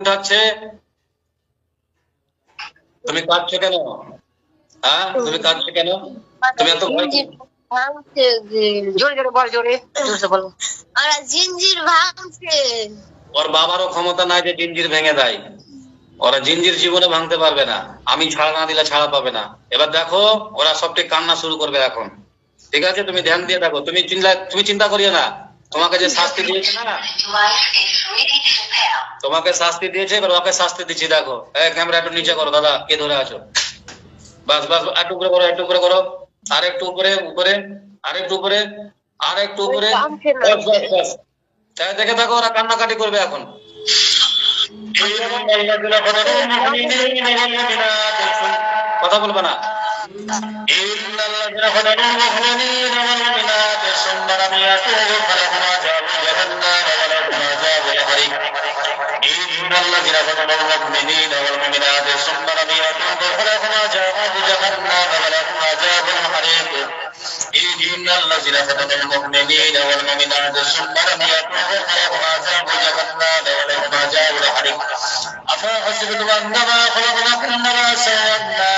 উঠাচ্ছে তুমি কাঁদছো কেন? হ্যাঁ? তুমি কাঁদছো কেন? তুমি এত ভয় জিঞ্জির ভাঙছে যে- জোরে জোরে বল জোরে। জোরে বল। ওরা জিঞ্জির ভাঙছে। ওর বাবারও ক্ষমতা নাই যে জিঞ্জির ভেঙে দেয়। ওরা জিঞ্জির জীবনে ভাঙতে পারবে না। আমি ছাড়া না দিলে ছাড়া পাবে না। এবার দেখো ওরা সবটি কান্না শুরু করবে এখন। ঠিক আছে? তুমি ধ্যান দিয়ে দেখো। তুমি চিন্তা তুমি চিন্তা করিও না। তোমাকে যে শাস্তি দিয়েছে না? তোমাকে শাস্তি দিয়েছে এবার ওকে শাস্তি দিচ্ছি দেখো। এই ক্যামেরা একটু নিচে করো দাদা কে ধরে আছো? বাস বাস একটু উপরে করো একটু উপরে করো। আর একটু উপরে উপরে আর একটু উপরে আর একটু উপরে। টানছে বাস, বাস, বাস। তাই দেখে থাকো ওরা কান্নাকাটি করবে এখন। কথা বলবে না। إن الذين فتنوا المؤمنين والمؤمنات ثم لم يتوبوا فلهم عذاب جهنم ولهم عذاب الحريق إن الذين فتنوا المؤمنين والمؤمنات ثم لم يتوبوا فلهم عذاب جهنم ولهم عذاب الحريق أفحسبتم أنما خلقناكم عبثا وأنكم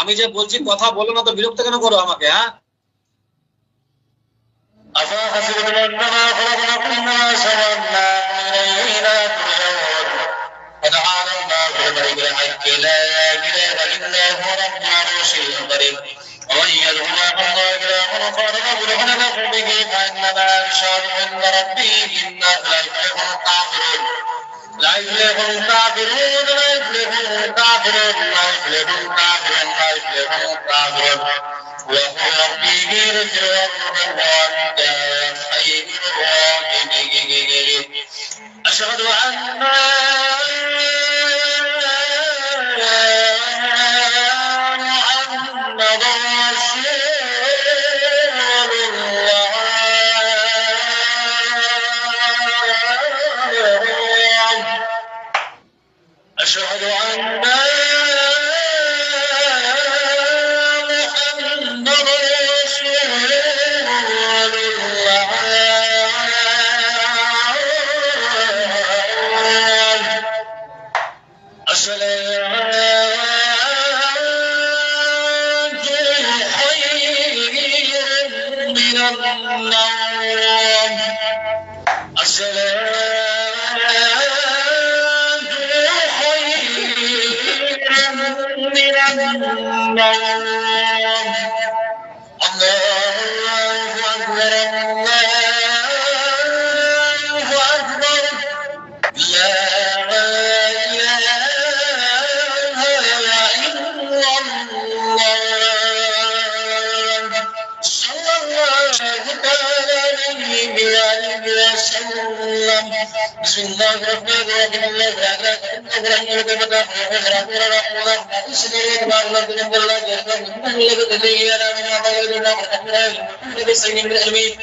আমি যে বলছি কথা বলো না তো বিরক্ত কেন করো আমাকে হ্যাঁ أفحسبتم أنما خلقناكم عبثا وأنكم إلينا ترجعون فتعالى الله الملك الحق لا إله إلا هو رب العرش الكريم ومن يدعو مع الله إلها آخر يبرهن له به فإنما يشاء عند ربه إنه لا يفلح الكافرون لا يفلح الكافرون لا يفلح الكافرون لا يفلح الكافرون لا يفلح الكافرون وهو ربه رجل وأنت خير الراحمين أشهد أن محمد أشهد أن محمد رسول الله. الصلاة الله أكبر الله بسم الله الرحمن الرحيم الله تعالى انك لن يغضب وغفر رحمه اسم الله الله من الله جل وعلا الذي يرى من غير الله وتحمل بالسجن من الامين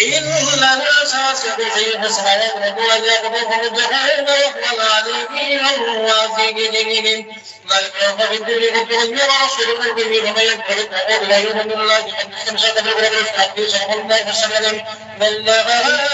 إن الأساس بخير حسنات وقوة يقبض الجحيم وهو العليم الوافي بدينه ما يقرأ في الدين قبضه ورسول قلبه وما يقبض إلا يؤمن بالله أن استمسك بالرب الحق صلى الله عليه وسلم بلغها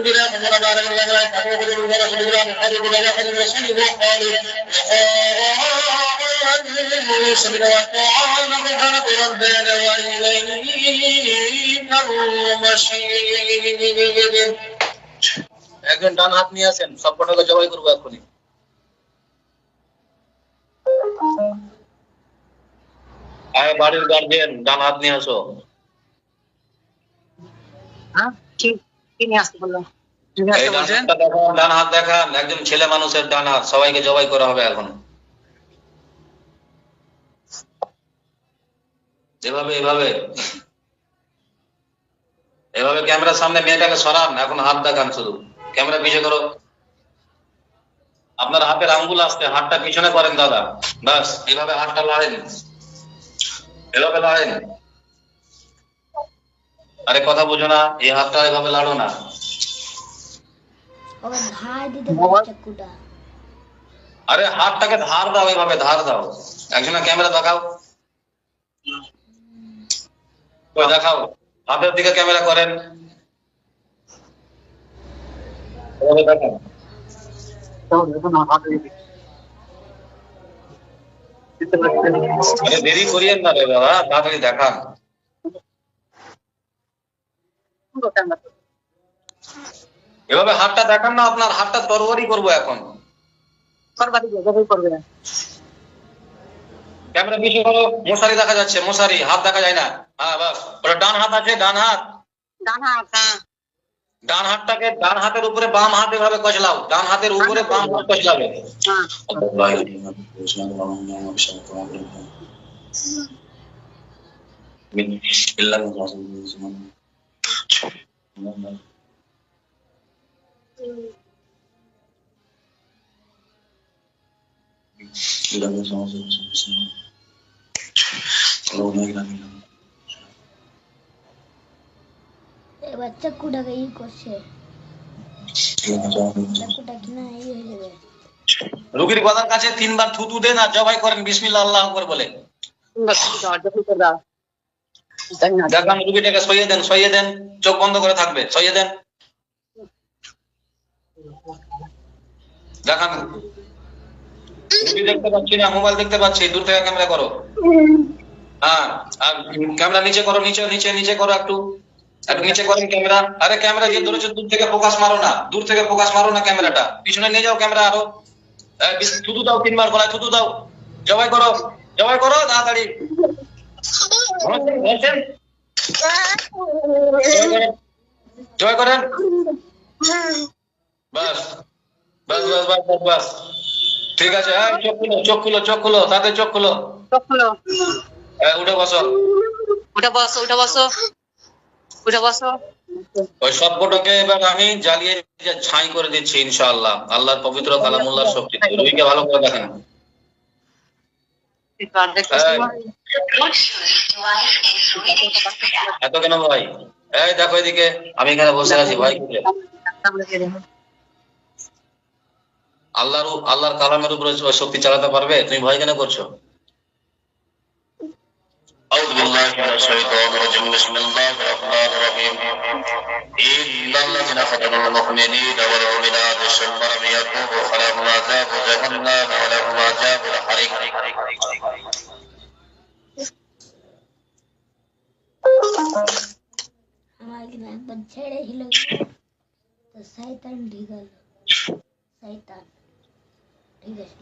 فضل بارك الله لا يتحقق بالرسول الله محارب لا يحد الرسول وقال سبيل والطعام بحق ربنا وإليه المصير একজন ডান হাত নিয়ে আসেন সব কটাকে জবাই করবো এখনই আয় বাড়ির গার্জেন ডান হাত নিয়ে আসো হ্যাঁ? ঠিক কি নিয়ে আসতে বলল? এই ডান হাত দেখান একজন ছেলে মানুষের ডান হাত সবাইকে জবাই করা হবে এখন। এভাবে এভাবে। এভাবে ক্যামেরার সামনে মেয়েটাকে সরান এখন হাত দেখান শুধু। ক্যামেরা পিছিয়ে করো। আপনার হাতের আঙ্গুল আসতে হাতটা পিছনে করেন দাদা। বাস এভাবে হাতটা লাড়েন। এভাবে লাড়েন। আরে কথা বুঝো না এই হাতটা এভাবে লাড়ো না। আরে হাতটাকে ধার দাও এভাবে ধার দাও। একজনের ক্যামেরা দেখাও। দেখাও হাতের দিকে ক্যামেরা করেন। দেরি করিয়েন না রে বাবা তাড়াতাড়ি দেখান। এভাবে হাতটা দেখান না আপনার হাতটা তরবারি করব এখন। ক্যামেরা পিছিয়ে করো মশারি দেখা যাচ্ছে মশারি হাত দেখা যায় না। হ্যাঁ বাস। ওটা ডান হাত আছে ডান হাত? ডান হাত হ্যাঁ। ডান হাতটাকে ডান হাতের উপরে বাম হাত এভাবে কচলাও। ডান হাতের উপরে বাম হাত কচলাবে। হ্যাঁ। রুগীর গলার কাছে তিনবার থুতু দেন আর জবাই করেন বিসমিল্লাহ আল্লাহ করে বলে। চোখ বন্ধ করে থাকবে, সইয়ে দেন। দেখতে পাচ্ছি না, মোবাইল দেখতে পাচ্ছি, দূর থেকে ক্যামেরা করো। হ্যাঁ ক্যামেরা নিচে করো, নিচে নিচে নিচে করো একটু। একটু নিচে করেন ক্যামেরা। আরে ক্যামেরা যে ধরেছো, দূর থেকে ফোকাস মারো না, দূর থেকে ফোকাস মারো না ক্যামেরাটা। পিছনে নিয়ে যাও ক্যামেরা আরও। থুতু দাও তিনবার গলায়, থুতু দাও। জবাই করো জবাই করো, তাড়াতাড়ি? জয় করেন বাস বাস বাস বাস বাস ঠিক আছে হ্যাঁ তাতে হ্যাঁ উঠে বসো উঠে বসো উঠে বসো উঠে বসো ওই সব ফটোকে এবার আমি জ্বালিয়ে ছাই করে দিচ্ছি ইনশাআল্লাহ আল্লাহর পবিত্র কালামুল্লাহর শক্তি রবিকে ভালো করে দেখেন এত কেন ভাই এই দেখো এদিকে আমি এখানে বসে আছি ভাই আল্লাহর আল্লাহর কালামের উপরে ওই শক্তি চালাতে পারবে তুমি ভয় কেন করছো أعوذ بالله من الشيطان الرجيم بسم الله الرحمن الرحيم إن الذين فتنوا المؤمنين والمؤمنات ثم لم يتوبوا فلهم عذاب جهنم ولهم عذاب الحريق আমার এখানে একবার ছেড়ে ছিল তো শয়তান ঢিকাল শয়তান ঠিক আছে